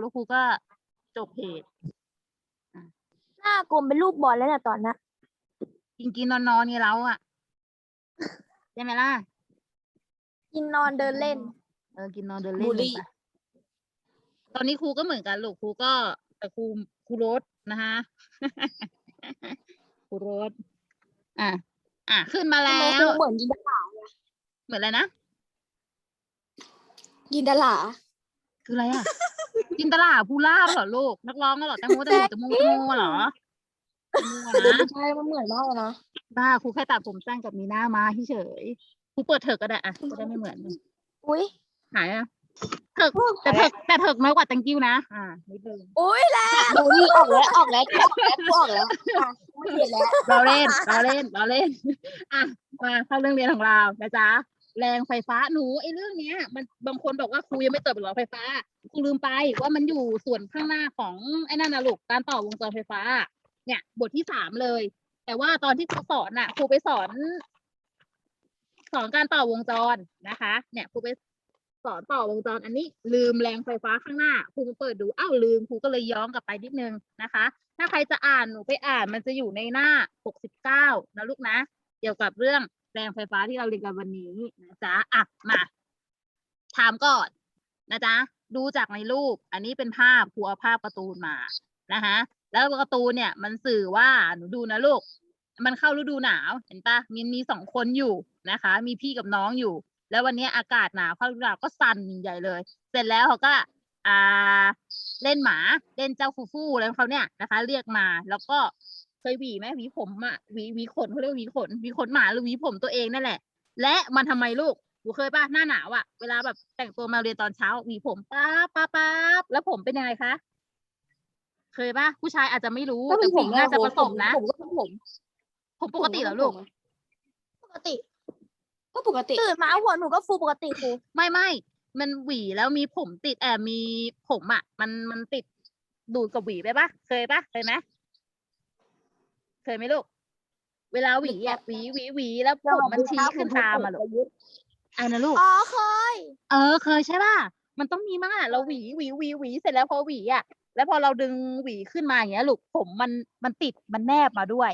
แล้วครูก็จบเพจหน้ากลมเป็นรูปบอลแล้วเนี่ยตอนนี้กินกินนอนนอนๆเนี่ยเราอะใช่ไหมล่ะ กินนอนเดินเล่น เออ กินนอนเดินเล่นบูลลลี่งไปตอนนี้ครูก็เหมือนกันลูกครูก็แต่ครูครูโรสนะคะ ครูโรสอะอะขึ้นมาทำแล้ไมควรูเหมือนยินดาราเหมือนอะไรนะ ยินดารา คืออะไรอะ จินตลาภูลาบเหรอลูก นักร้องเหรอแตงโมแตงโมแตงโมแตงโมเหรอแตงโมนะ ใช่มันเหมือนมากเลยนะบ้าครูแค่ตัดผมสั้นกับมีหน้ามาเฉยๆครูเปิดเถิกก็ได้อะจะได้ไม่เหมือนอุ้ยหายอะเถิกแต่เถิกแต่เถิกน้อยกว่า thank you นะ อ่านิดนึงอุ้ยแล้วดูนี่ออกแล้วออกแล้วออกแล้วออกแล้วอะไม่เห็นแล้วเราเล่นเราเล่นเราเล่น อะมาเข้าเรื่องเรียนของเรานะจ๊ะ แรงไฟฟ้าหนูไอ้เรื่องเนี้ย มันบางคนบอกว่าครูยังไม่เติบเป็นหลอดไฟฟ้าครูลืมไปว่ามันอยู่ส่วนข้างหน้าของไอ้นั่นนะลูกการต่อวงจรไฟฟ้า เนี่ยบทที่สามเลย แต่ว่าตอนที่ครูสอนน่ะครูไปสอน สอนการต่อวงจรนะคะ เนี่ยครูไปสอนต่อวงจรอันนี้ ลืมแรงไฟฟ้าข้างหน้าครูมาเปิดดูอ้าวลืมครูก็เลยย้อนกลับไปนิดนึงนะคะ ถ้าใครจะอ่านหนูไปอ่านมันจะอยู่ในหน้า 69 นะลูกนะ เกี่ยวกับเรื่อง แรงไฟฟ้าที่เราเรียนกันวันนี้นะจ๊ะอะมาถามก่อนนะจ๊ะดูจากในรูป อันนี้เป็นภาพครูเอาภาพการ์ตูนมานะคะแล้วการ์ตูนเนี่ยมันสื่อว่าหนูดูนะลูก มันเข้าฤดูหนาวเห็นปะมีมีสองคนอยู่นะคะ มีพี่กับน้องอยู่ แล้ววันนี้อากาศหนาวเข้าฤดูหนาวก็สั่นใหญ่เลย เสร็จแล้วเขาก็อ่าเล่นหมาเล่นเจ้าฟูฟูอะไรเขาเนี่ยนะคะ เรียกมาแล้วก็ เคยหวีไหมหวีผมอะหวีหวีขนเขาเรียกว่าหวีขนหวีขนหมาหรือหวีผมตัวเองนั่นแหละ และมันทำไมลูกหนูเคยป่ะหน้าหนาวอะเวลาแบบแต่งตัวมาเรียนตอนเช้าหวีผมป๊าบป๊าบป๊าบแล้วผมเป็นยังไงคะเคยป่ะผู้ชายอาจจะไม่รู้ก็เป็แต่นผผู้หมญิงน่าจะผสมนะผมก็เป็นผม ผมปกติเหรอลูก ปกติ ก็ปกติตื่นมาหัวหนูก็ฟูปกติครูไม่ไม่มันหวีแล้วมีผมติดแอบมีผมอะ มันมันติดดูดกับหวีไปปะเคยปะเคยไหม เคยไหมลูก เวลาหวีอะหวีหวีหวีแล้วผมมันชี้ขึ้นตามอะลูกอ่านะลูก อ๋อเคย เออเคยใช่ป่ะ มันต้องมีมากเราหวีหวีหวีหวีเสร็จแล้วพอหวีอะ แล้วพอเราดึงหวีขึ้นมาอย่างเงี้ยลูกผมมันมันติดมันแนบมาด้วย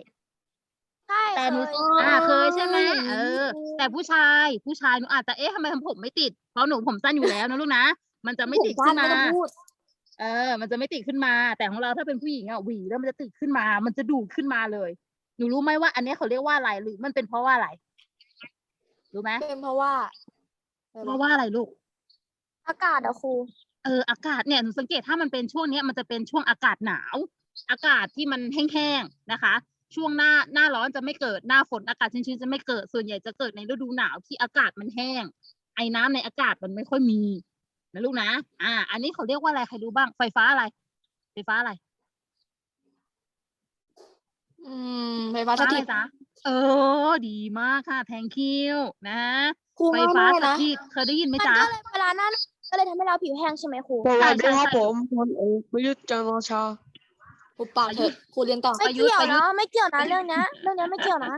ใช่แต่หนูเคยอ่าเคยใช่ไหมเออ แต่ผู้ชายผู้ชายหนูอาจจะเอ๊ะทำไมผมไม่ติด เพราะหนูผมสั้นอยู่แล้วนะลูกนะ มันจะไม่ติดขึ้นมาผสั้ไต้องพูด เออ มันจะไม่ติดขึ้นมา แต่ของเราถ้าเป็นผู้หญิงอะหวีแล้วมันจะติดขึ้นมา มันจะดูดขึ้นมาเลย หนูรู้ไหมว่า อันเนี้ยเขาเรียกว่าอะไรหรือ มันเป็นเพราะว่าอะไร รู้ไหมเป็นเพราะว่าเพราะว่าอะไรลูก อากาศอะครู เออ อากาศเนี่ยหนูสังเกตถ้ามันเป็นช่วงเนี้ยมันจะเป็นช่วงอากาศหนาว อากาศที่มันแห้งๆนะคะ ช่วงหน้าหน้าร้อนจะไม่เกิดหน้าฝนอากาศชื้นๆจะไม่เกิดส่วนใหญ่จะเกิดในฤดูหนาวที่อากาศมันแห้ง ไอ้น้ำในอากาศมันไม่ค่อยมี นะลูกนะ อ่า อันนี้เขาเรียกว่าอะไรใครรู้บ้าง ไฟฟ้าอะไร ไฟฟ้าอะไร อืมไฟฟ้าไฟสฟ้าอะถิไรตจ๊ะเออ ดีมากค่ะ thank you นะครูไฟง่ายฟ้ามากสนะถิตเคยได้ยินไหมมันจ๊ะ ก็เลยเวลาหน้าก็เลยทำให้เราผิวแห้งใช่ไหมครูสวัสดีครับใช่ผมพลเอกประยุทธ์จันทร์โอชาปุบปากเถอะครูเรียนต่อ ไม่เกี่ยวนะไม่เกี่ยวนะเรื่องเนี้ยเรื่องเนี้ยไม่เกี่ยวนะ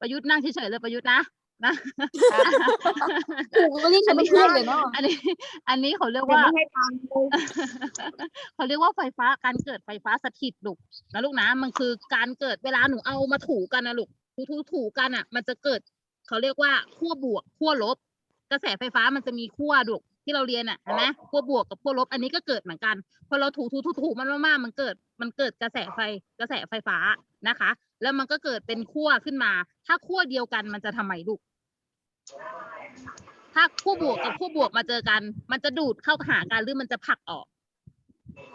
ประยุทธ์นั่งเฉยๆเลยประยุทธ์นะ นะครูก็เรียกฉันเป็นเพื่อนเลยเนาะอันนี้ อันนี้เขาเรียกแต่ว่าไม่ให้ตังค์เลยเขาเรียกว่าไฟฟ้าการเกิดไฟฟ้าสถิตลูกนะลูกนะมันคือการเกิดเวลาหนูเอามาถูกันนะลูกถูถูถูกันอะ มันจะเกิดเขาเรียกว่าขั้วบวกขั้วลบ กระแสไฟฟ้ามันจะมีขั้วลูกที่เราเรียนอะเห็นไหมขั้วบวกกับขั้วลบ อันนี้ก็เกิดเหมือนกันพอเราถูถูถูถูมันมากๆมันเกิด มันเกิดกระแสไฟกระแสไฟฟ้านะคะ แล้วมันก็เกิดเป็นขั้วขึ้นมา ถ้าขั้วเดียวกันมันจะทำไมลูก ถ้าขั้วบวกกับขั้วบวกมาเจอกัน มันจะดูดเข้าหากันหรือมันจะผลักออก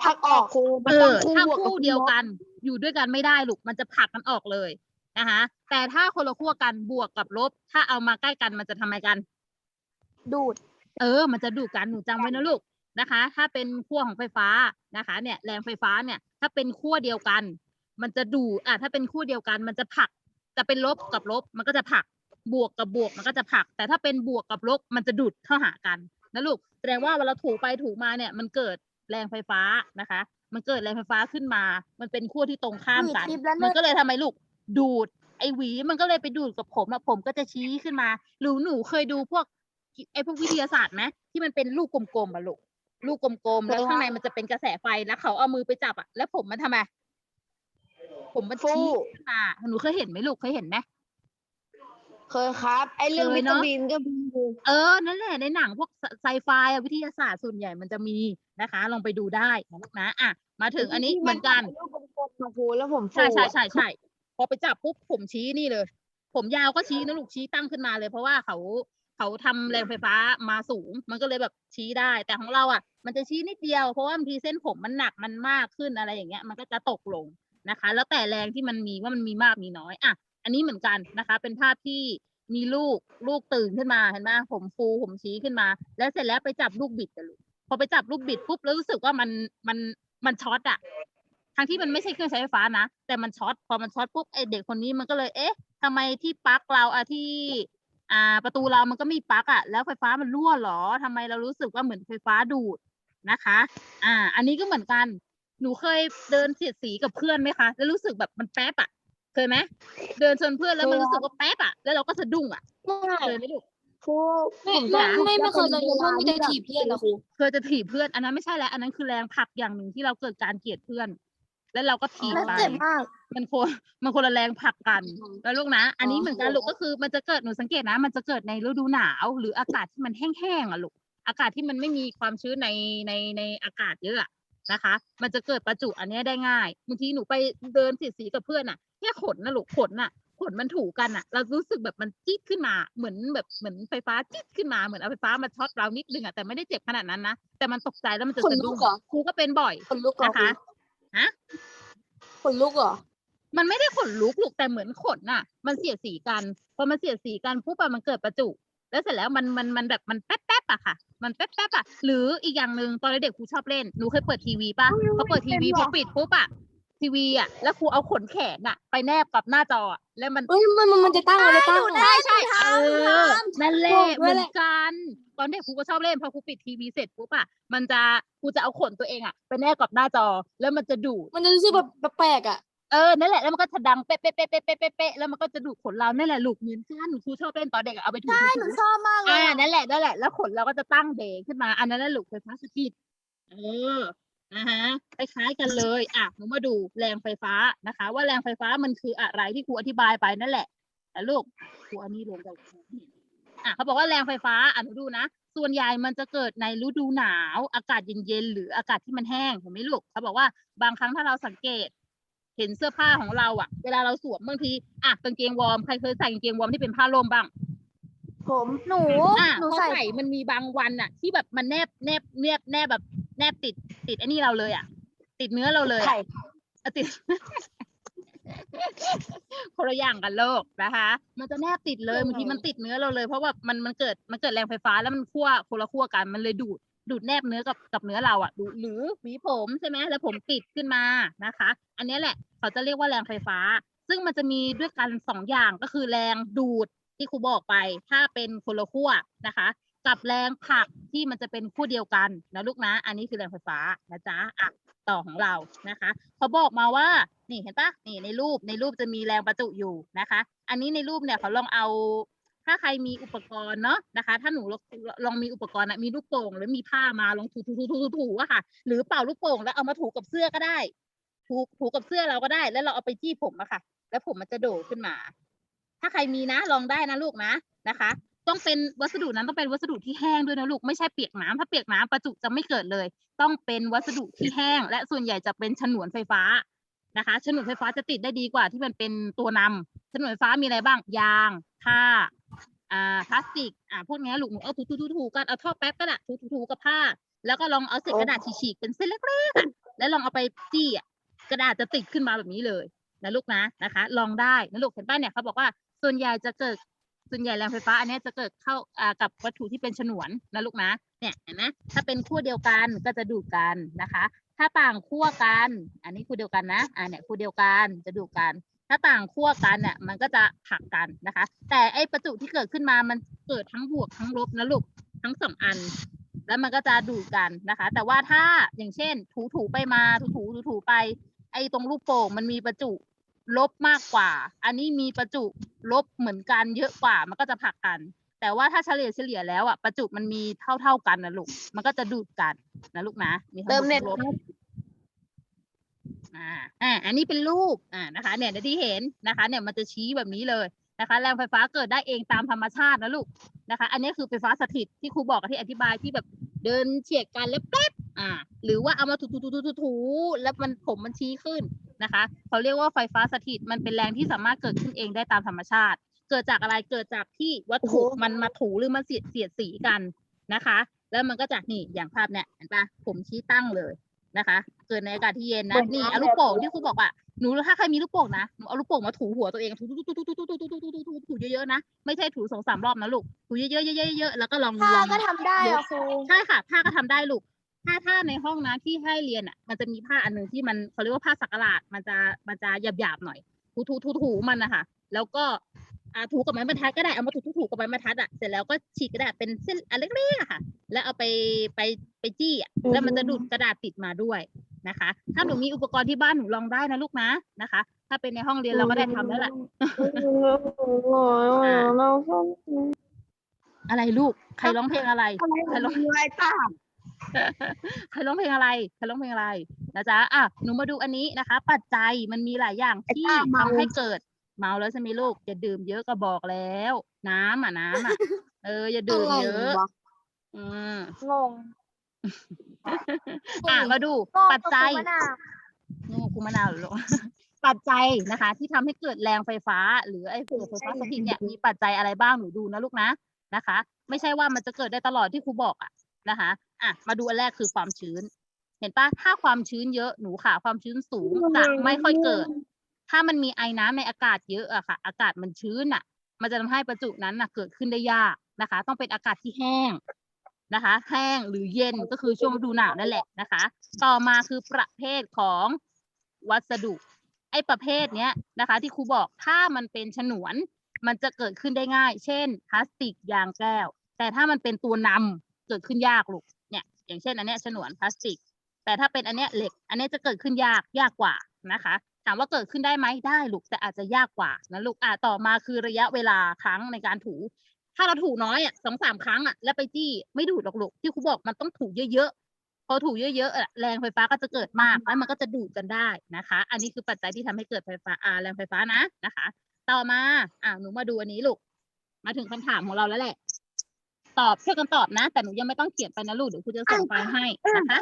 พักออกครูเออถ้าคู่เดียวกัน อยู่ด้วยกันไม่ได้ลูกมันจะผลักกันออกเลยนะคะแต่ถ้าคนละขั้วกันบวกกับลบ ถ้าเอามาใกล้กันมันจะทำไมกัน ดูด เออ มันจะดูดกันหนูจำไว้นะลูกนะคะ ถ้าเป็นขั้วของไฟฟ้านะคะ เนี่ยแรงไฟฟ้าเนี่ย ถ้าเป็นขั้วเดียวกัน มันจะดูดอะถ้าเป็นขั้วเดียวกัน มันจะผลัก จะเป็นลบกับลบ มันก็จะผลัก บวกกับบวกมันก็จะผลัก แต่ถ้าเป็นบวกกับลบมันจะดูดเข้าหากันนะลูกแสดงว่าเวลาถูไปถูมาเนี่ยมันเกิดแรงไฟฟ้านะคะ มันเกิดแรงไฟฟ้าขึ้นมา มันเป็นขั้วที่ตรงข้ามกันหวีทิพย์แล้วมันเนี่ยก็เลยทำไมลูกดูด ไอหวีมันก็เลยไปดูดกับผมอะผมก็จะชี้ขึ้นมาหรือหนูเคยดูพวกไอพวกวิทยาศาสตร์ไหมที่มันเป็นลูกกลมๆอะลูกลูกกลมๆแล้วข้างในมันจะเป็นกระแสไฟแล้วเขาเอามือไปจับอะแล้วผมมันทำไมผมมันชี้ขึ้นมาหนูเคยเห็นไหมลูกเคยเห็นไหม เคยครับ ไอ้เรื่องเคยวิเนตาอะ มินก็มีเออ นั่นแหละ ในหนังพวกไซไฟอะวิทยาศาสตร์ส่วนใหญ่มันจะมีนะคะ ลองไปดูได้นะลูกนะอะมาถึงอันนี้เหมือนกันลูกกลมๆมาฟูแล้วผมฟูใช่ใช่อะ ใช่ใช่พอไปจับปุ๊บผมชี้นี่เลย ผมยาวก็ชี้นะลูกชี้ตั้งขึ้นมาเลย เพราะว่าเขาเขาทำแรงไฟฟ้ามาสูง มันก็เลยแบบชี้ได้ แต่ของเราอะ มันจะชี้นิดเดียวเพราะว่าบางทีเส้นผมมันหนักมันมากขึ้นอะไรอย่างเงี้ย มันก็จะตกลงนะคะ แล้วแต่แรงที่มันมีว่ามันมีมากมีน้อยอะ อันนี้เหมือนกันนะคะ เป็นภาพที่มีลูกลูกตื่นขึ้นมาเห็นไหมผมฟูผมชี้ขึ้นมา แล้วเสร็จแล้วไปจับลูกบิดอะลูกพอไปจับลูกบิดปุ๊บแล้วรู้สึกว่ามันมันมันช็อตอะทั้งที่มันไม่ใช่เครื่องใช้ไฟฟ้านะ แต่มันช็อตพอมันช็อตปุ๊บไอเด็กคนนี้มันก็เลยเอ๊ะทำไมที่ปลั๊กเราอะที่อ่าประตูเรามันก็มีปลั๊กอะแล้วไฟฟ้ามันรั่วหรอทำไมเรารู้สึกว่าเหมือนไฟฟ้าดูดนะคะ อ่า อันนี้ก็เหมือนกัน หนูเคยเดินเสียดสีกับเพื่อนไหมคะ แล้วรู้สึกแบบมันแป๊บอะ เคยไหมเดินชนเพื่อนแล้วมันรู้สึกว่าแป๊บอะแล้วเราก็สะดุ้งอะไม่เคยไหมลูกฟูไม่ผมไม่จะไม่ไม่เคยจะเลยป็นเพราะมีแต่วลถีบเพื่อนนะครูเคยจะถีบเพื่อนอันนั้นไม่ใช่แล้วอันนั้นคือแรงผลักอย่างหนึ่งที่เราเกิดการเกลียดเพื่อน แล้วเราก็ถีบแล้วไปเจ็บมากมันคนมันคนละแรงผลักกันแล้วลูกนะ อันนี้เหมือนกันลูกก็คือมันจะเกิดหนูสังเกตนะ มันจะเกิดในฤดูหนาวหรืออากาศที่มันแห้งๆอะลูกอากาศที่มันไม่มีความชื้นในในในอากาศเยอะอะนะคะ มันจะเกิดประจุอันเนี้ยได้ง่ายบางทีหนูไปเดินสีสีกับเพื่อนอะแค่ขนนะลูกขนอะขนมันถูกันอะเรารู้สึกแบบมันจี๊ดขึ้นมาเหมือนแบบเหมือนไฟฟ้าจี๊ดขึ้นมาเหมือนเอาไฟฟ้ามาช็อตเรานิดนึงอะแต่ไม่ได้เจ็บขนาดนั้นนะแต่มันตกใจแล้วมันจะขนสะลุดุ้กงเหรอครูก็เป็นบ่อยคนลุกเหรอนะคะฮะคนลุกเหรอมันไม่ได้ขนลุกลูกแต่เหมือนขนน่ะ มันเสียดสีกันพอมันเสียดสีกันปุ๊บอะมันเกิดประจุ แล้วเสร็จแล้วมันมันมันแบบมันแป๊บแป๊บๆอะค่ะ มันแป๊บแป๊บๆอะหรืออีกอย่างหนึ่งตอนเด็กๆครูชอบเล่นหนูเคยเปิดทีวีป่ะพอเปิดทีวีพอปิดปุ๊บอะ ทีวีอะแล้วครูเอาขนแขนอะไปแนบกับหน้าจออะแล้วมัน เอ้ยมันมันมันจะตั้งอะไรตั้งเหรอใช่ใช่เออนั่นแหละถูกเหด้มืวยอนแหละกัน ตอนเด็กครูก็ชอบเล่นพอครูปิดทีวีเสร็จปุ๊บอะมันจะครูจะเอาขนตัวเองอะไปแนบกับหน้าจอแล้วมันจะดูดมันจะรู้สึกแบบแปลกๆอะ เออนั่นแหละแล้วมันก็จะดังเป๊ะเป๊ะเป๊ะเป๊ะเป๊ะเป๊ะเป๊ะแล้วมันก็จะดูดขนเรานั่นแหละลูกเหมือนกันครูชอบเล่นตอนเด็กอะเอาไปถูถูถูชอบมากเลอ่ายนั่นแหละนั่นแหละแล้วขนเราก็จะตั้งเดขึ้นมาอันนั้นแหละลูกไฟฟ้าสถิตเออ นะฮะคล้ายๆกันเลยอะหนูมาดูแรงไฟฟ้านะคะ ว่าแรงไฟฟ้ามันคืออะไรที่ครูอธิบายไปนั่นแหละแต่ลูกครูอันนี้ลงไปอะเขาบอกว่าแรงไฟฟ้าอะหนูดูนะส่วนใหญ่มันจะเกิดในฤดูหนาว อากาศเย็นๆหรืออากาศที่มันแห้งเห็นไหมลูกเขาบอกว่าบางครั้งถ้าเราสังเกต เห็นเสื้อผ้าของเราอะเวลาเราสวมบางทีอะกางเกงวอร์มใครเคยใส่กางเกงวอร์มที่เป็นผ้าร่มบ้าง ผมหนูอะหนูพอใส่ใส่มันมีบางวันอะ ที่แบบมันแนบแนบแนบแนบแบบแนบติดติดไอ้นี่เราเลยอะ ติดเนื้อเราเลยไข่อะอะติด คนละอย่างกันโลกนะคะ มันจะแนบติดเลยบางทีมันติดเนื้อเราเลย เพราะว่ามันมันเกิดมันเกิดแรงไฟฟ้าแล้วมันคั่วคนละคั่วกันมันเลยดูดดูดแนบเนื้อกับกับเนื้อเราอะดูหรือหวีผมใช่ไหมแล้วผมติดขึ้นมานะคะ อันเนี้ยแหละ เขาจะเรียกว่าแรงไฟฟ้า ซึ่งมันจะมีด้วยกันสองอย่างก็คือแรงดูด ที่ครูบอกไป ถ้าเป็นคนละขั้วนะคะ กับแรงผลักที่มันจะเป็นคู่เดียวกันนะลูกนะ อันนี้คือแรงไฟฟ้านะจ๊ะอะต่อของเรานะคะเขาบอกมาว่านี่เห็นปะนี่ในรูปในรูปจะมีแรงประจุอยู่นะคะ อันนี้ในรูปเนี่ยเขาลองเอาถ้าใครมีอุปกรณ์เนาะนะคะ ถ้าหนูลองมีอุปกรณ์อะมีลูกโป่งหรือมีผ้ามาลองถูถูถูถูถูถูอะค่ะ หรือเป่าลูกโป่งแล้วเอามาถูกับเสื้อก็ได้ ถูถูกับเสื้อเราก็ได้ แล้วเราเอาไปจี้ผมอะค่ะ แล้วผมมันจะโดดขึ้นมา ถ้าใครมีนะลองได้นะลูกนะนะคะ ต้องเป็นวัสดุนั้นต้องเป็นวัสดุที่แห้งด้วยนะลูกไม่ใช่เปียกน้ำถ้าเปียกน้ำประจุจะไม่เกิดเลย ต้องเป็นวัสดุที่แห้ง และส่วนใหญ่จะเป็นฉนวนไฟฟ้านะคะฉนวนไฟฟ้าจะติดได้ดีกว่าที่มันเป็นตัวนำฉนวนไฟฟ้ามีอะไรบ้าง ยางผ้าอ่าพลาสติกอ่าพวกเนี้ยลูกหนูเอาถูถูถูถูกันเอาท่อแป๊บก็ได้ถูถูถูกับผ้า แล้วก็ลองเอาเศษกระดาษฉีกๆเป็นเส้นเล็กๆอะแล้วลองเอาไปจี้อะกระดาษจะติดขึ้นมาแบบนี้เลยนะลูกนะนะคะ ลองได้นะลูกเห็นป่ะเนี่ยเขาบอกว่า ส่วนใหญ่จะเกิดส่วนใหญ่แรงไฟฟ้า อันนี้จะเกิดเข้าอ่ากับวัตถุที่เป็นฉนวนนะลูกนะเนี่ยเห็นไหมถ้าเป็นขั้วเดียวกันก็จะดูดกันนะคะ ถ้าต่างขั้วกัน อันนี้ขั้วเดียวกันนะอ่าเนี่ยขั้วเดียวกันจะดูดกัน ถ้าต่างขั้วกันเนี่ยมันก็จะผลักกันนะคะ แต่ไอประจุที่เกิดขึ้นมามันเกิดทั้งบวกทั้งลบนะลูกทั้งสองอัน แล้วมันก็จะดูดกันนะคะ แต่ว่าถ้าอย่างเช่น ถูถูๆไปมาถูถูถูถูๆไปไอ้ตรงลูกโป่งมันมีประจุ ลบมากกว่า อันนี้มีประจุลบเหมือนกันเยอะกว่า มันก็จะผลักกัน แต่ว่าถ้าเฉลี่ยเฉลี่ยแล้วอะประจุมันมีเท่าเท่าๆกันนะลูก มันก็จะดูดกันนะลูกนะมีทั้งเติมเน็ตบวกลบอ่าอ่าอันนี้เป็นรูปอ่านะคะ เนี่ยเดี๋ยวที่เห็นนะคะ เนี่ยมันจะชี้แบบนี้เลยนะคะแรงไฟฟ้าเกิดได้เองตามธรรมชาตินะลูกนะคะ อันนี้คือไฟฟ้าสถิตที่ครูบอกกับที่อธิบายที่แบบเดินเฉียดกันแล้วแป๊บอ่า หรือว่าเอามาถูถูถูถูถูถูแล้วมันผมมันชี้ขึ้น นะคะเขาเรียกว่าไฟฟ้าสถิตมันเป็นแรงที่สามารถเกิดขึ้นเองได้ตามธรรมชาติ เกิดจากอะไรเกิดจากที่วัตถุมันมาถูหรือมาเสียดเสียดสีกันนะคะ แล้วมันก็จากนี่อย่างภาพเนี่ยเห็นปะผมชี้ตั้งเลยนะคะ เกิดในอากาศที่เย็นนะนี่เอาลูกโป่งที่ครูบอกอะหนูถ้าใครมีลูกโป่งนะหนูเอาลูกโป่งมาถูหัวตัวเองถูถูถูถูถูถูถูถูถูถูถูถูเยอะๆนะไม่ใช่ถูสองสามรอบนะลูกถูเยอะๆเยอะๆเยอะๆแล้วก็ลองผ้าลองก็ทำได้อะครูใช่ค่ะผ้าก็ทำได้ลูก ถ้าถ้าในห้องนะที่ให้เรียนอะ มันจะมีผ้าอันหนึ่งที่มันเขาเรียกว่าผ้าสักหลาดมันจะมันจะหยาบหยาบๆหน่อยถูถูถูถูมันนะคะแล้วก็อ่าถูกับไม้บรรทัดก็ได้เอามาถูถูถูกับไม้บรรทัดอะเสร็จแล้วก็ฉีกกระดาษเป็นเส้นอันเล็กๆอะค่ะ แล้วเอาไปไปไปจี้อะแล้วมันจะดูดกระดาษติดมาด้วยนะคะ ถ้าหนูมีอุปกรณ์ที่บ้านหนูลองได้นะลูกนะนะคะ ถ้าเป็นในห้องเรียนเราก็ได้ทำแล้วแหละอะไรลูกใครร้องเพลงอะไรใครร้องอะไรตาม ใครร้องเพลงอะไรใครร้องเพลงอะไรนะจ๊ะอะหนูมาดูอันนี้นะคะ ปัจจัยมันมีหลายอย่างที่ทำให้เกิดเมาแล้วใช่ไหมลูกอย่าดื่มเยอะก็บอกแล้ว น้ำอะน้ำอะเอออย่าดื่มเยอะอืมงงอะมาดู ปัจจัยงูคุมะนาวเหรอลูกปัจจัยนะคะ ที่ทำให้เกิดแรงไฟฟ้า หรือไอ้เกิดไฟฟ้าสถิตเนี่ยมีปัจจัยอะไรบ้างหนูดูนะลูกนะนะคะ ไม่ใช่ว่ามันจะเกิดได้ตลอดที่ครูบอกอะ นะคะอะมาดูอันแรกคือความชื้น เห็นปะถ้าความชื้นเยอะหนูค่ะความชื้นสูงจะไม่ค่อยเกิด ถ้ามันมีไอ้น้ำในอากาศเยอะอะค่ะ อากาศมันชื้นอะมันจะทำให้ประจุนั้นน่ะเกิดขึ้นได้ยากนะคะ ต้องเป็นอากาศที่แห้งนะคะ แห้งหรือเย็นก็คือช่วงฤดูหนาวนั่นแหละนะคะ ต่อมาคือประเภทของวัสดุ ไอ้ประเภทเนี้ยนะคะ ที่ครูบอกถ้ามันเป็นฉนวน มันจะเกิดขึ้นได้ง่าย เช่นพลาสติกยางแก้ว แต่ถ้ามันเป็นตัวนำ เกิดขึ้นยากลูกเนี่ยอย่างเช่นอันเนี้ยฉนวนพลาสติก แต่ถ้าเป็นอันเนี้ยเหล็ก อันเนี้ยจะเกิดขึ้นยากยากกว่านะคะถามว่าเกิดขึ้นได้ไหมได้ลูกแต่อาจจะยากกว่านะลูกอะต่อมาคือระยะเวลาครั้งในการถู ถ้าเราถูน้อยอะสองสามครั้งอะแล้วไปจี้ไม่ดูดหรอกลูกที่ครูบอกมันต้องถูเยอะๆพอถูเยอะๆอะแรงไฟฟ้าก็จะเกิดมากแล้วมันก็จะดูดกันได้นะคะ อันนี้คือปัจจัยที่ทำให้เกิดไฟฟ้าอ่าแรงไฟฟ้านะนะคะ ต่อมาอ่าหนูมาดูอันนี้ลูกมาถึงคำถามของเราแล้วแหละ ตอบช่วยกันตอบนะ แต่หนูยังไม่ต้องเขียนไปนะลูกเดี๋ยวครูจะส่งไฟล์ให้นะคะ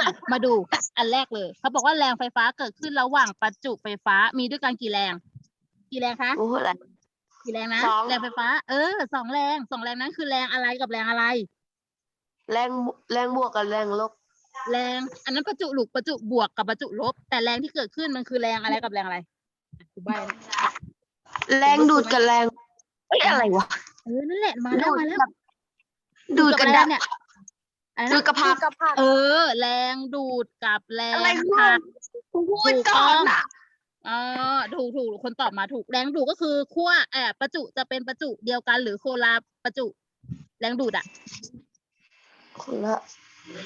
อะมาดูอันแรกเลยเขาบอกว่าแรงไฟฟ้าเกิดขึ้นระหว่างประจุไฟฟ้ามีด้วยกันกี่แรง กี่แรงคะ โอ้โหอะไร กี่แรงนะสอง แรงไฟฟ้า เออสองแรงสองแรงนั้นคือแรงอะไรกับแรงอะไร แรงแรงบวกกับแรงลบแรง อันนั้นประจุลูกประจุบวกกับประจุลบ แต่แรงที่เกิดขึ้นมันคือแรงอะไรกับแรงอะไรอะครูใบนะแรงดูดกับแรงเอ้ยอะไรวะเออนั่นแหละมาแล้วมาแล้ว ดูดกับ อะไรดับเนี่ยอะไรดูนะดกับพัก เออ แรงดูดกับแรงอะไรผลัก พูดถูกก่ต้ออนงอะอ๋อถูกถูกคนตอบมาถูกแรงดูดก็คือขั้วเออประจุจะเป็นประจุเดียวกันหรือโคลาประจุ แรงดูดอะคนละ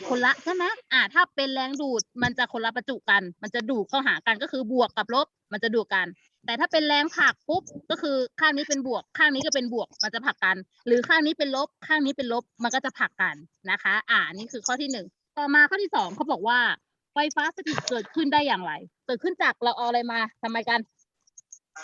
คนละใช่ไหมอ่าถ้าเป็นแรงดูดมันจะคนละประจุกัน มันจะดูดเข้าหากันก็คือบวกกับลบ มันจะดูดกัน แต่ถ้าเป็นแรงผลักปุ๊บก็คือข้างนี้เป็นบวก ข้างนี้ก็เป็นบวก มันจะผลักกัน หรือข้างนี้เป็นลบ ข้างนี้เป็นลบ มันก็จะผลักกันนะคะ อ่านี่คือข้อที่หนึ่งต่อมาข้อที่สองเขาบอกว่าไฟฟ้าสถิตเกิดขึ้นได้อย่างไร เกิดขึ้นจากเราเอาอะไรมาทำไมกัน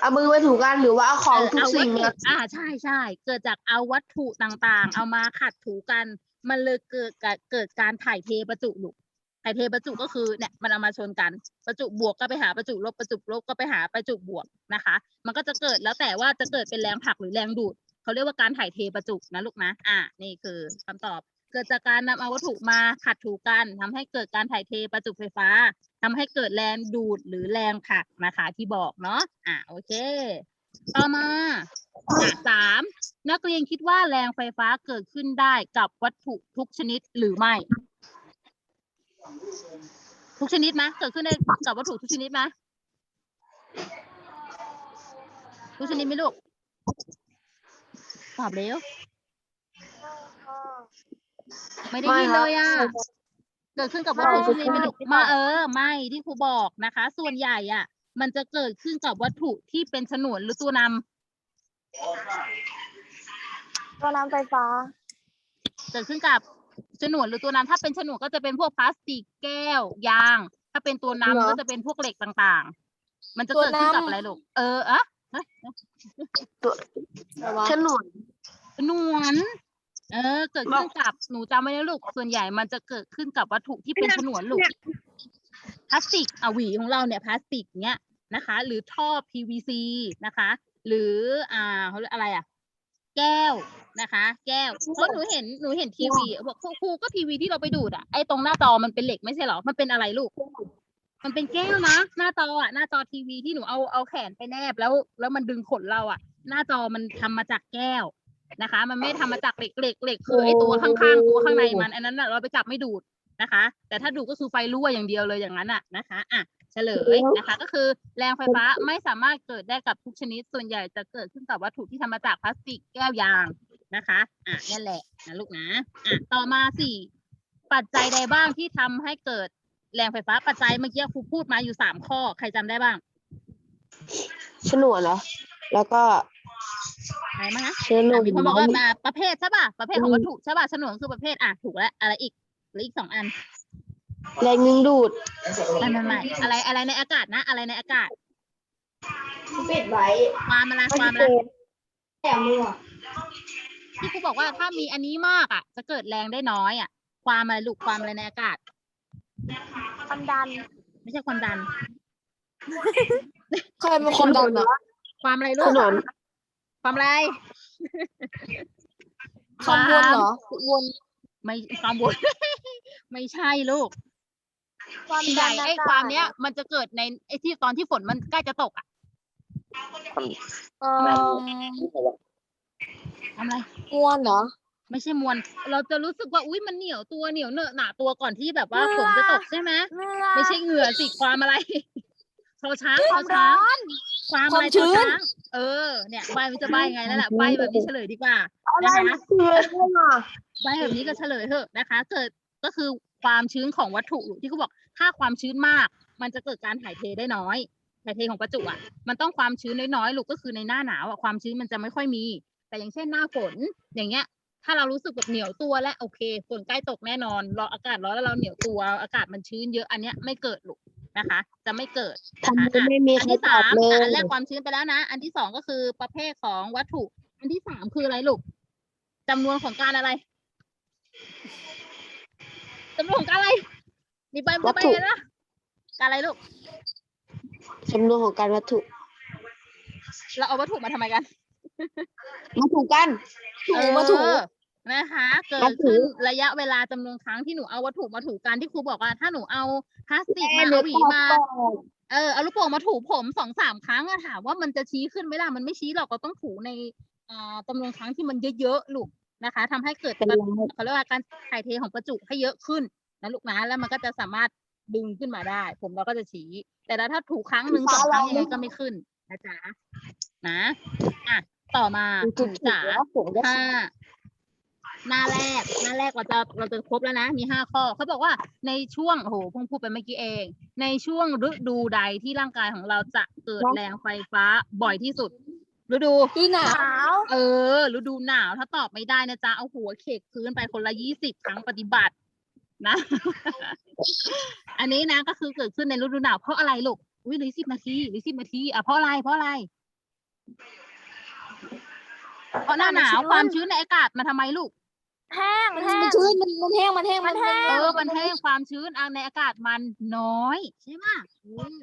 เอามือมาถูกันหรือว่าเอาของเออทุกเอาวัสิ่ตงถุมาอ่าใช่ใช่เกิดจากเอาวัตถุต่างๆ เอามาขัดถูกัน มันเลยเกิดกะเกิดการถ่ายเทประจุลูก ถ่ายเทประจุก็คือเนี่ยมันเอามาชนกันประจุบวกก็ไปหาประจุลบประจุลบก็ไปหาประจุบวกนะคะ มันก็จะเกิดแล้วแต่ว่าจะเกิดเป็นแรงผลักหรือแรงดูดเขาเรียกว่าการถ่ายเทประจุนะลูกนะอ่านี่คือคำตอบ เกิดจากการนำเอาวัตถุมาขัดถูกันทำให้เกิดการถ่ายเทประจุไฟฟ้าทำให้เกิดแรงดูดหรือแรงผลักนะคะที่บอกเนาะอ่าโอเค ต่อมาอะสามนักเรียนคิดว่าแรงไฟฟ้าเกิดขึ้นได้กับวัตถุทุกชนิดหรือไม่ ทุกชนิดไหมเกิดขึ้นได้กับวัตถุทุกชนิดไหมทุกชนิดไหมลูกตอบเร็วไม่ได้ยินเลยอะเกิดขึ้นกับวัตถุชนิดไหมลูกมาเออ ไม่ที่ครูบอกนะคะ ส่วนใหญ่อะ มันจะเกิดขึ้นกับวัตถุที่เป็นฉนวนหรือตัวนำตัวน้ำไฟฟ้า เกิดขึ้นกับ ฉนวนหรือตัวน้ำถ้าเป็นฉนวนก็จะเป็นพวกพลาสติกแก้ว ยาง ถ้าเป็นตัวน้ำเหรอก็จะเป็นพวกเหล็กต่างๆ มันจะเกิดขึ้นกับอะไรลูกเอออะเอ๊ะฉนวนฉนวนเออ เกิดขึ้นกับหนูจำไว้นะลูกส่วนใหญ่มันจะเกิดขึ้นกับวัตถุที่เป็นฉนวนลูกพลาสติกอะหวีของเราเนี่ยพลาสติกเนี้ยนะคะ หรือท่อ PVC นะคะ หรืออ่าเขาเรียกอะไรอะ แก้วนะคะ แก้วเพราะหนูเห็นหนูเห็นทีวีบอกครูครูก็ทีวีที่เราไปดูดอะไอ้ตรงหน้าจอมันเป็นเหล็กไม่ใช่เหรอมันเป็นอะไรลูก มันเป็นแก้วนะหน้าจออะหน้าจอทีวีที่หนูเอาเอาแขนไปแนบแล้ว แล้วมันดึงขนเราอะ หน้าจอมันทำมาจากแก้วนะคะ มันไม่ทำมาจากเหล็กเหล็กเหล็กคือไอ้ตัวข้างๆตัวข้างในมันอันนั้นน่ะเราไปจับไม่ดูดนะคะ แต่ถ้าดูดก็คือไฟรั่วอย่างเดียวเลยอย่างนั้นอะนะคะอะ เฉลยนะคะ ก็คือแรงไฟฟ้าไม่สามารถเกิดได้กับทุกชนิด ส่วนใหญ่จะเกิดขึ้นกับวัตถุที่ทำมาจากพลาสติกแก้วยางนะคะอะนั่นแหละนะลูกนะอะต่อมาสี่ปัจจัยใดบ้างที่ทำให้เกิดแรงไฟฟ้าปัจจัยเมื่อกี้ครูพูดมาอยู่สามข้อใครจำได้บ้างฉนวนเหรอแล้วก็อะไรมั้งนะฉนวอะนมีคนบอกว่ามาประเภทใช่ป่ะประเภทของวัตถุใช่ป่ะฉนวนคือประเภทอะถูกแล้วอะไรอีกเหรืออีกสองอัน แรงดึงดูดไม่ไม่ไม่อะไรอะไรในอากาศนะ อะไรในอากาศ ปิดไว้ความอะไรความอะไรแต่มือที่ครูบอกว่าถ้ามีอันนี้มากอะ จะเกิดแรงได้น้อยอะ ความอะไรลูกความอะไรในอากาศความดัน ไม่ใช่ความดันใครเป็นคนดันอะความอะไรลูฉกนวนความอะไรความวนเหรอวนไม่ความวนไม่ใช่ลูก ความใหญ่ไอ้ความเนี้ย มันจะเกิดในไอ้ที่ตอนที่ฝนมันใกล้จะตกอะเออทำอะไรวนเหรอ ไม่ใช่มวล เราจะรู้สึกว่า อุ้ยมันเหนียวตัวเหนียวเนอะหนาตัวก่อนที่แบบว่าฝนจะตกใช่ไหม ไม่ใช่เหงื่อสิ ความอะไรชอช้างชอช้างความอะไรชอช้างเออ เนี่ยใบมันจะใบไงนั่นแหละใบแบบนี้เฉลยดีกว่านะคะคืออะไรอะ ใบแบบนี้ก็เฉลยเถอะนะคะ เกิดก็คือความชื้นของวัตถุที่เขาบอก ถ้าความชื้นมาก มันจะเกิดการถ่ายเทได้น้อยถ่ายเทของประจุอะ มันต้องความชื้นน้อยๆลูกก็คือในหน้าหนาวอะความชื้นมันจะไม่ค่อยมี แต่อย่างเช่นหน้าฝนอย่างเงี้ย ถ้าเรารู้สึกแบบเหนียวตัวและโอเคฝนใกล้ตกแน่นอนรออากาศร้อนแล้วเราเหนียวตัว อากาศมันชื้นเยอะอันเนี้ยไม่เกิดลูกนะคะ จะไม่เกิดนะคะทำไมอะไม่มีอันใครที่ตอสาบมเลอะยอันแรกความชื้นไปแล้วนะ อันที่สองก็คือประเภทของวัตถุ อันที่สามคืออะไรลูกจำนวนของการอะไรจำนวนของการอะไร นี่ไปวัไปตถุเลยนะการอะไรลูก จำนวนของการวัตถุเราเอาวัตถุมาทำไมกันมาถูกกันถูมาถูเออนะคะ เกิวัดตถุขึ้นระยะเวลาจำนวนครั้งที่หนูเอาวัตถุมาถูกันที่ครูบอกว่า ถ้าหนูเอาพลาสติกมาเอาหวีมา เออเอาลูกโป่งมาถูผมสองสามครั้งอะถามว่ามันจะชี้ขึ้นไหมล่ะมันไม่ชี้หรอกเราต้องถูในอ่าจำนวนครั้งที่มันเยอะๆลูกนะคะทำให้เกิดเป็นประร้อย เขาเรียกว่าการถ่ายเทของประจุให้เยอะขึ้น นะลูกนะแล้วมันก็จะสามารถดึงขึ้นมาได้ ผมเราก็จะชี้ แต่ถ้าถูครั้งหนึ่งสองครั้งยังไงก็ไม่ขึ้นนะจ๊ะนะอะต่อมาหถูนูกจ๋าแล้วผมก็ถ้าหน้าแรกหน้าแรกเราจะเราจะครบแล้วนะ มีห้าข้อเขาบอกว่าในช่วงโอ้โหเพิ่งพูดไปเมื่อกี้เอง ในช่วงฤดูใดที่ร่างกายของเราจะเกิดแรงไฟฟ้าบ่อยที่สุดฤดูพี่หนาวเออฤดูหนาวถ้าตอบไม่ได้นะจ๊ะเอาหัวเขกพื้นไปคนละยี่สิบครั้งปฏิบัติ นะ อันนี้นะก็คือเกิดขึ้นในฤดูหนาวเพราะอะไรลูกอุ้ยเหลือสิบนาทีเหรือสิบนาทีอะเพราะอะไรเพราะอะไร เพราะหน้าหนาวความชื้นในอากาศมันทำไมลูก แห้งมันแห้งมันชื้นมันมันแห้งมันแห้งมันแห้ง เออ มันแห้งความชื้นอะในอากาศมันน้อย ใช่ไหมเออ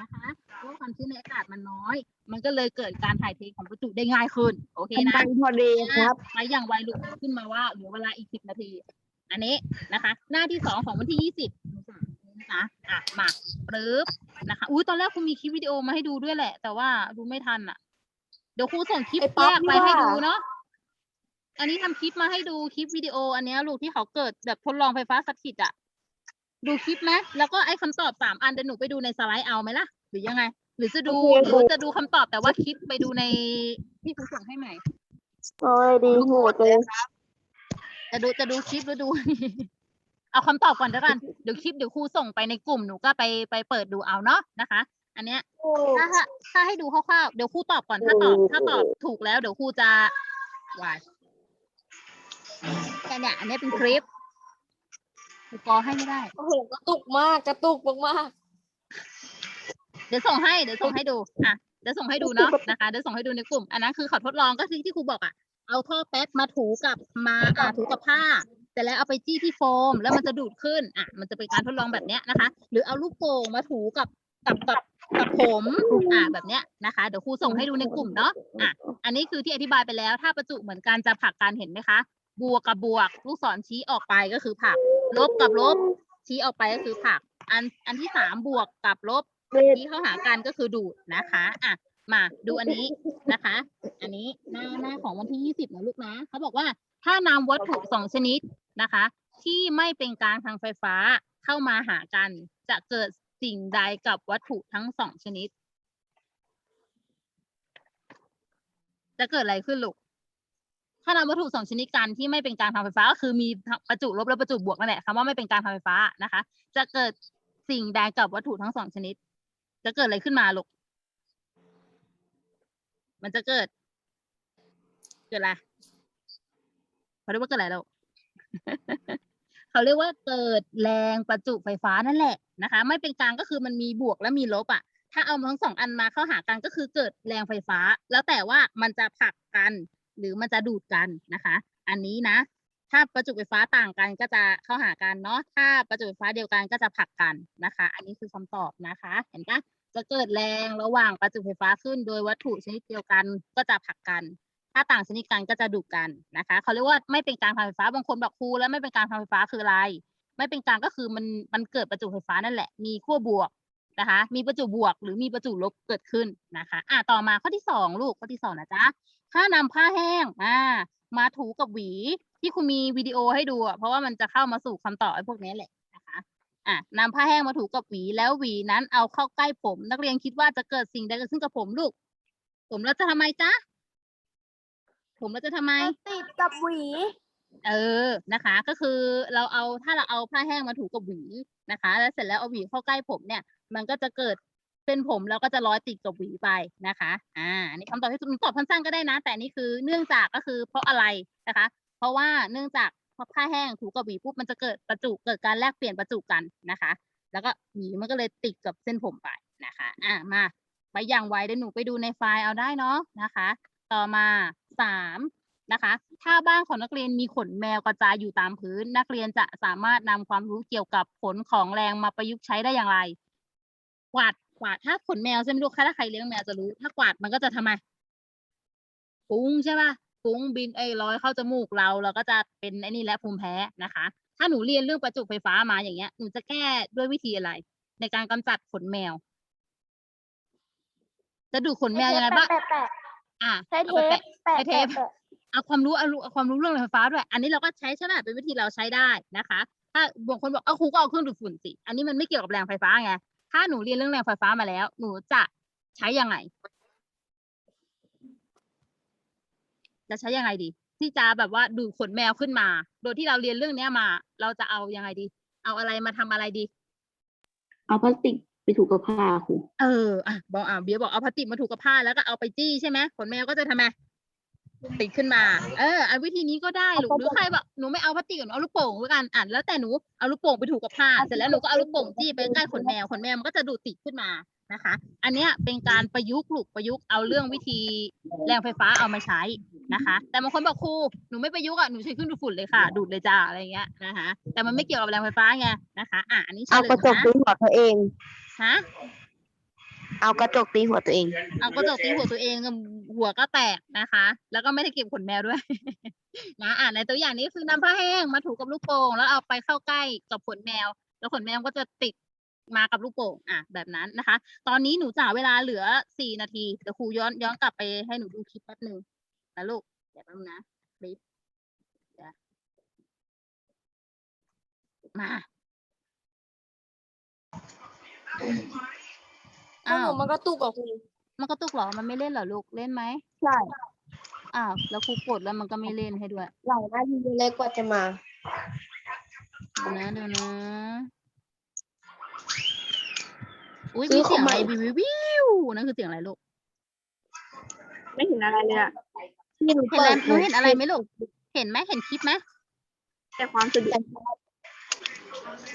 นะคะเพราะว่าความชื้นในอากาศมันน้อย มันก็เลยเกิดการถ่ายเทของประจุได้ง่ายขึ้น โอเคเป็นนะบันพอดีครับ ไปอย่างไวลุกขึ้นมาว่าเหลือเวลาอีกสิบนาที อันนี้นะคะ หน้าที่สองของวันที่ยี่สิบนะคะอะมาปึ๊บนะคะอุ้ยตอนแรกคุณมีคลิปวิดีโอมาให้ดูด้วยแหละ แต่ว่าดูไม่ทันอะ เดี๋ยวครูส่งคลิปไอ้ป๊แยอปกไปนี่ให้ว่ะดูเนาะอันนี้ทำคลิปมาให้ดูคลิปวิดีโอ อันเนี้ยลูกที่เขาเกิดแบบทดลองไฟฟ้าสถิตอะ ดูคลิปไหมแล้วก็ไอ้คำตอบสามอันเดี๋ยวหนูไปดูในสไลด์เอาไหมล่ะ หรือยังไง หรือจะดูโอเคหรือจะดูคำตอบแต่ว่าคลิปไปดูในที่ครูส่งให้ใหม่ โอ้ยดีโหดเลย จะดูจะดูคลิปหรือดู เอาคำตอบก่อนแล้วกันเดี๋ยวคลิปเดี๋ยวครูส่งไปในกลุ่มหนูก็ไปไปเปิดดูเอาเนาะนะคะ อันเนี้ยถ้าถ้าถ้าให้ดูคร่าวๆเดี๋ยวครูตอบก่อนถ้าตอบ ถ้าตอบถูกแล้ว เดี๋ยวครูจะวายแต่เนี่ยอันนี้เป็นคลิปกูกอให้ไม่ได้ โอ้โหกระตุกมากกระตุกมากเดี๋ยวส่งให้เดี๋ยวส่งให้ดูอะเดี๋ยวส่งให้ดูเนาะนะคะเดี๋ยวส่งให้ดูในกลุ่ม อันนั้นคือเขาทดลองก็คือที่ครูบอกอะ เอาท่อแป๊บมาถูกับมาอ่าถูกับผ้าแต่แล้วเอาไปจี้ที่โฟม แล้วมันจะดูดขึ้นอะมันจะเป็นการทดลองแบบเนี้ยนะคะ หรือเอาลูกโป่งมาถูกับกับกับกับผมอ่าแบบเนี้ยนะคะ เดี๋ยวครูส่งให้ดูในกลุ่มเนาะอะอันนี้คือที่อธิบายไปแล้ว ถ้าประจุเหมือนกันจะผลักกันเห็นไหมคะบวกกับบวก ลูกศรชี้ออกไปก็คือผลัก ลบกับลบ ชี้ออกไปก็คือผลัก อันอันที่สามบวกกับลบที่เข้าหากันก็คือดูดนะคะอะ มาดูอันนี้นะคะ อันนี้หน้าหน้าของวันที่ยี่สิบนะลูกนะเขาบอกว่าถ้านำวัตถุสองชนิดนะคะ ที่ไม่เป็นกลางทางไฟฟ้าเข้ามาหากัน จะเกิดสิ่งใดกับวัตถุทั้งสองชนิด จะเกิดอะไรขึ้นลูกถ้านำวัตถุสองชนิดกันที่ไม่เป็นกลางทางไฟฟ้าก็คือมีประจุลบและประจุบวกนั่นแหละคำว่าไม่เป็นกลางทางไฟฟ้านะคะ จะเกิดสิ่งใดกับวัตถุทั้งสองชนิด จะเกิดอะไรขึ้นมาลูก มันจะเกิด เกิดอะไรเขาเรียกว่าเกิดอะไรลูกเขาเรียกว่าเกิดแรงประจุไฟฟ้านั่นแหละนะคะ ไม่เป็นกลางก็คือมันมีบวกและมีลบอะ ถ้าเอาทั้งสองอันมาเข้าหากันก็คือเกิดแรงไฟฟ้า แล้วแต่ว่ามันจะผลักกัน หรือมันจะดูดกันนะคะ อันนี้นะ ถ้าประจุไฟฟ้าต่างกันก็จะเข้าหากันเนาะถ้าประจุไฟฟ้าเดียวกันก็จะผลักกันนะคะ อันนี้คือคำตอบนะคะ เห็นปะ จะเกิดแรงระหว่างประจุไฟฟ้าขึ้น โดยวัตถุชนิดเดียวกันก็จะผลักกัน ถ้าต่างชนิดกันก็จะดูดกันนะคะเขาเรียกว่าไม่เป็นกางทางไฟฟ้าบางคนบอกครูแล้วไม่เป็นกางทางไฟฟ้าคืออะไร ไม่เป็นกลางก็คือมันมันเกิดประจุไฟฟ้านั่นแหละ มีขั้วบวกนะคะ มีประจุบวกหรือมีประจุลบเกิดขึ้นนะคะอะต่อมาข้อที่สองลูกข้อที่สองนะจ๊ะถ้านำผ้าแห้งอ่ามาถูกับหวีที่คุณมีวิดีโอให้ดูเพราะว่ามันจะเข้ามาสู่คำตอบไอ้พวกนี้แหละ อะนำผ้าแห้งมาถูกับหวีแล้วหวีนั้นเอาเข้าใกล้ผม นักเรียนคิดว่าจะเกิดสิ่งใดเกิดขึ้นกับผมลูก ผมแล้วจะทำไมจ๊ะ ผมแล้วจะทำไมๆติดกับหวี เออ นะคะ ก็คือเราเอาถ้าเราเอาผ้าแห้งมาถูกับหวีนะคะ แล้วเสร็จแล้วเอาหวีเข้าใกล้ผมเนี่ย มันก็จะเกิดเส้นผมแล้วก็จะร้อยติดกับหวีไปนะคะ อ่า อันนี้คำตอบที่ถูกตอบสั้นๆก็ได้นะ แต่อันนี่คือเนื่องจากก็คือเพราะอะไรนะคะ เพราะว่าเนื่องจาก พอผ้าแห้งถูกับหวีปุ๊บมันจะเกิดประจุเกิดการแลกเปลี่ยนประจุกันนะคะ แล้วก็หวีมันก็เลยติดกับเส้นผมไปนะคะ อ่ามาไปอย่างไวเดี๋ยวหนูไปดูในไฟล์เอาได้เนาะนะคะ ต่อมาสามนะคะ ถ้าบ้านของนักเรียนมีขนแมวกระจายอยู่ตามพื้น นักเรียนจะสามารถนำความรู้เกี่ยวกับผลของแรงมาประยุกต์ใช้ได้อย่างไร กวาดกวาดถ้าขนแมวใช่ไหมลูกถ้าใครเลี้ยงแมวจะรู้ ถ้ากวาดมันก็จะทำไมฟุ้งใช่ป่ะ ฟุ้งบินไอ้ลอยเข้าจมูกเราเราก็จะเป็นไอ้นี่แหละภูมิแพ้นะคะ ถ้าหนูเรียนเรื่องประจุไฟฟ้ามาอย่างเงี้ยหนูจะแก้ด้วยวิธีอะไร ในการกำจัดขนแมว จะดูดขนแมวยังไงบ้างอะใช้เทปปแปะใช้เทปแปะเอาความรู้เอารู้เอาความรู้เรื่องไฟฟ้าด้วย อันนี้เราก็ใช้ใช่ไหมเป็นวิธีเราใช้ได้นะคะ ถ้าบางคนบอกเอาครูก็เอาเครื่องดูดฝุ่นสิ อันนี้มันไม่เกี่ยวกับแรงไฟฟ้าไง ถ้าหนูเรียนเรื่องแรงไฟฟ้ามาแล้ว หนูจะใช้ยังไง จะใช้ยังไงดี ที่จะแบบว่าดูดขนแมวขึ้นมา โดยที่เราเรียนเรื่องเนี้ยมา เราจะเอายังไงดี เอาอะไรมาทำอะไรดี เอาพลาสติกไปถูกกับผ้าครูเอออะบอกอะเบียร์บอกเอาพลาสติกมาถูกกับผ้าแล้วก็เอาไปจี้ใช่ไหมขนแมวก็จะทำไมติดขึ้นมา เอออันวิธีนี้ก็ได้ลูกหรือใครบอกหนูไม่เอาพลาสติกหนูเอาลูกโป่งแล้วกันอะแล้วแต่หนูเอาลูกโป่งไปถูกกับผ้าเสร็จแล้วหนูก็เอาลูกโป่งจี้ไปใกล้ขนแมวขนแมวมันก็จะดูดติดขึ้นมา นะคะ อันเนี้ยเป็นการประยุกต์ลูกประยุกต์เอาเรื่องวิธีแรงไฟฟ้าเอามาใช้นะคะ แต่บางคนบอกครูหนูไม่ประยุกต์อะหนูใช้เครื่องดูดฝุ่นเลยค่ะ ดูดเลยจ้าอะไรเงี้ยนะคะ แต่มันไม่เกี่ยวกับแรงไฟฟ้าไงนะคะอะอันนี้เฉเอาลกระยจกนะตีหัวตัวเองฮะเอากระจกตีหัวตัวเอง เอากระจกตีหัวตัวเองหัวก็แตกนะคะ แล้วก็ไม่ได้เก็บขนแมวด้วยนะอ่าในตัวอย่างนี้คือนำผ้าแห้งมาถูกับลูกโป่งแล้วเอาไปเข้าใกล้กับขนแมว แล้วขนแมวก็จะติด มากับลูกโป่งอะแบบนั้นนะคะ ตอนนี้หนูจ่าเวลาเหลือสี่นาทีเดี๋ยวครูย้อนย้อนกลับไปให้หนูดูคลิปแป๊บหนึ่งนะลูกเดี๋ยวแป๊บนึงนะคลิปเดี๋ยวมาพวกหนูมันก็ตุกกับครูมันก็ตุกเหรอมันไม่เล่นเหรอลูกเล่นไหมใช่อ้าวแล้วครูกดแล้วมันก็ไม่เล่นให้ด้วยหลายนาทีเล็กกว่าจะมาเดี๋ยวนะเดี๋ยวนะ อุ้ยซื้มีอเสียงของอะไรใหม่วิววิววิวนั่นคือเสียงอะไรลูกไม่เห็นอะไรเลยอะที่หนูเห็นเปิอะไรดหนูเห็นอะไรไหมลูกเห็นไหมเห็นคลิปไหมแต่ความสะดวก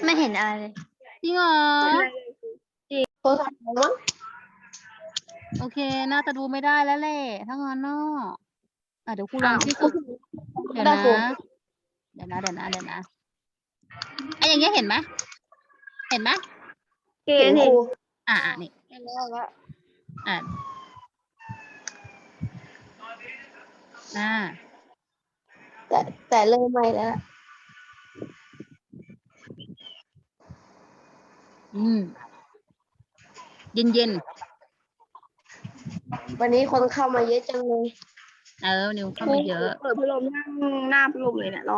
ไม่เห็นอะไรเลยจริงเหรอโทรศัพท์มั้งโอเค น่าจะดูไม่ได้แล้วแหละถ้างั้นเนาะอะเดี๋ยวครูลองที่สุดเดี๋ยวนะเดี๋ยวนะเดี๋ยวนะเดี๋ยวนะไอ้อย่างเงี้ยเห็นไหมเห็นไหมเกณฑ์ครู อ่าอ่านี่แล้วก็อ่าอ่าแต่แต่เริ่มใหม่แล้วอืม เย็นเย็นวันนี้คนเข้ามาเยอะจังเลยๆเออนิวเข้ามาเยอะ เปิดพัดลมนั่งหน้าพัดลมเลยเนี่ยรอ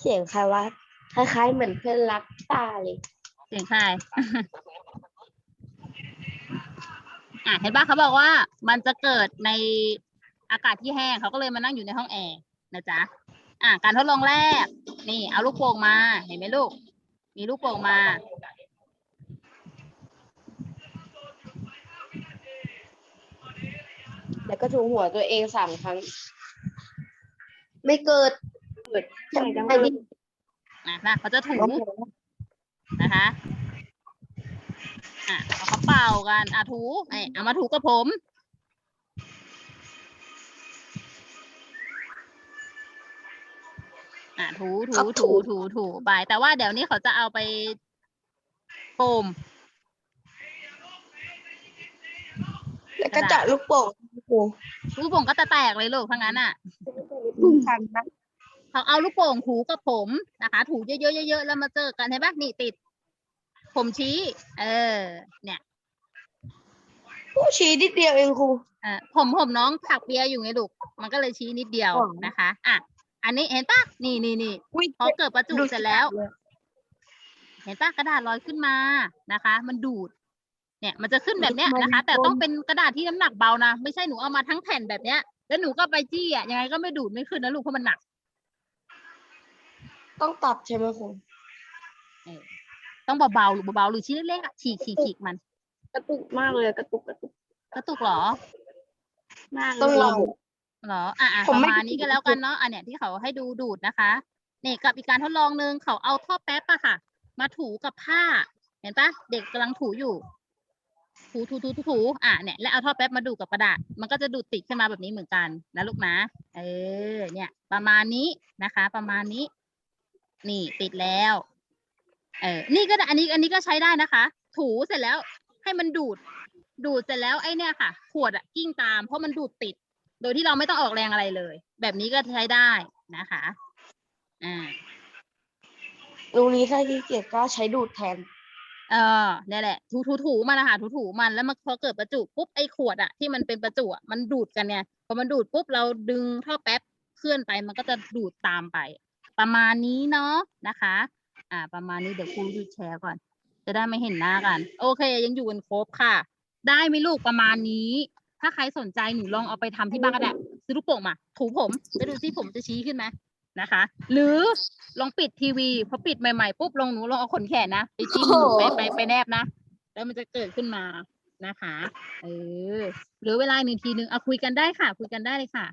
เสียงใครวะ คล้ายๆ เหมือนเพื่อนรักตาเลยเสียงใคร อะเห็นปะเขาบอกว่ามันจะเกิดในอากาศที่แห้งเขาก็เลยมานั่งอยู่ในห้องแอร์นะจ๊ะอะการทดลองแรก นี่ เอาลูกโป่งมา เห็นไหมลูก มีลูกโป่งมา แล้วก็ถูหัวตัวเองสามครั้ง ไม่เกิดเกิดใช่จังเลยอะ นะเขาจะถูนะคะอะเอาเขาเป่ากันอะถูไอ้เอามาถูกับผมอะถูถูถูถูถูไปแต่ว่าเดี๋ยวนี้เขาจะเอาไปโฟมแล้วก็เจาะลูกโป่งครูลูกโป่งก็จะแตกเลยลูกทั้งนั้นอะลูกชันนะ เขาเอาลูกโป่งถูกับผมนะคะ ถูเยอะๆเยอะๆแล้วมาเจอกันเห็นปะนี่ติด ผมชี้ เออ เนี่ยผู้ชี้นิดเดียวเองครูอ่าผมผมน้องถักเปียอยู่ไงลูกมันก็เลยชี้นิดเดียวอ๋อนะคะ อะ อันนี้เห็นปะนี่นี่นี่อุ้ยพอเกิดประจุเสร็จแล้ว เห็นปะกระดาษลอยขึ้นมานะคะ มันดูด เนี่ย มันจะขึ้นแบบเนี้ยนะคะ แต่ต้องเป็นกระดาษที่น้ำหนักเบานะไม่ใช่หนูเอามาทั้งแผ่นแบบเนี้ยแล้วหนูก็ไปจี้อะยังไงก็ไม่ดูดไม่ขึ้นนะลูกเพราะมันหนัก ต้องตัดใช่ไหมครูต้องเบาๆหรือเบาๆหรือชิ้นเล็กๆอะฉีกฉีกฉีกมัน กระตุกมากเลยกระตุกกระตุกกระตุกเหรอมากต้องลอง เหรออะอะผปมระไม่ มาณนี้ก็แล้วกันเนาะอันเนี้ยที่เขาให้ดูดูดนะคะนี่กับอีกการทดลองหนึ่งเขาเอาท่อแป๊บอะค่ะ มาถูกับผ้า เห็นปะเด็กกำลังถูอยู่ ถูถูถูถูถูอะเนี่ยแล้วเอาท่อแป๊บมาดูดกับกระดาษมันก็จะดูดติดขึ้นมาแบบนี้เหมือนกันนะลูกนะ เออ เนี่ย ประมาณนี้นะคะ ประมาณนี้ นี่ติดแล้ว เออ นี่ก็ได้อันนี้อันนี้ก็ใช้ได้นะคะ ถูเสร็จแล้วให้มันดูด ดูดเสร็จแล้วไอ้เนี่ยค่ะ ขวดอะกิ้งตาม เพราะมันดูดติด โดยที่เราไม่ต้องออกแรงอะไรเลย แบบนี้ก็ใช้ได้นะคะ อ่ารูนี้ถ้าขี้เกียจก็ใช้ดูดแทน เออเนี่ยแหละ ถูถูถูมันนะคะถูถูมันแล้วมันพอเกิดประจุปุ๊บไอ้ขวดอะที่มันเป็นประจุอะมันดูดกันเนี่ยพอมันดูดปุ๊บเราดึงท่อแป๊บเคลื่อนไปมันก็จะดูดตามไป ประมาณนี้เนาะนะคะ อ่า ประมาณนี้เดี๋ยวครูดูแชร์ก่อน จะได้ไม่เห็นหน้ากัน โอเค ยังอยู่กันครบค่ะ ได้ไหมลูกประมาณนี้ ถ้าใครสนใจหนูลองเอาไปทำที่บ้านก็ได้ซื้อลูกโป่งมาถูผมแล้วดูซิผมจะชี้ขึ้นไหมนะคะ หรือลองปิดทีวีพอปิดใหม่ๆปุ๊บลองหนูลองเอาขนแขนนะไปจิ้มโอ้โหไปไปไปแนบนะแล้วมันจะเกิดขึ้นมานะคะ เออ หรือเวลาหนึ่งทีหนึ่งเอาคุยกันได้ค่ะ คุยกันได้เลยค่ะ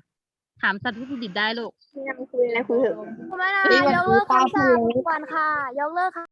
ถามสัตว์ทุกดิบได้ลูกยังคุยอะไรคุยเถอะ คุณแม่นะเฮ้ยวันยกนี้เลิกป้าคำสั่งพูดก่อนค่ะ ยกเลิกค่ะ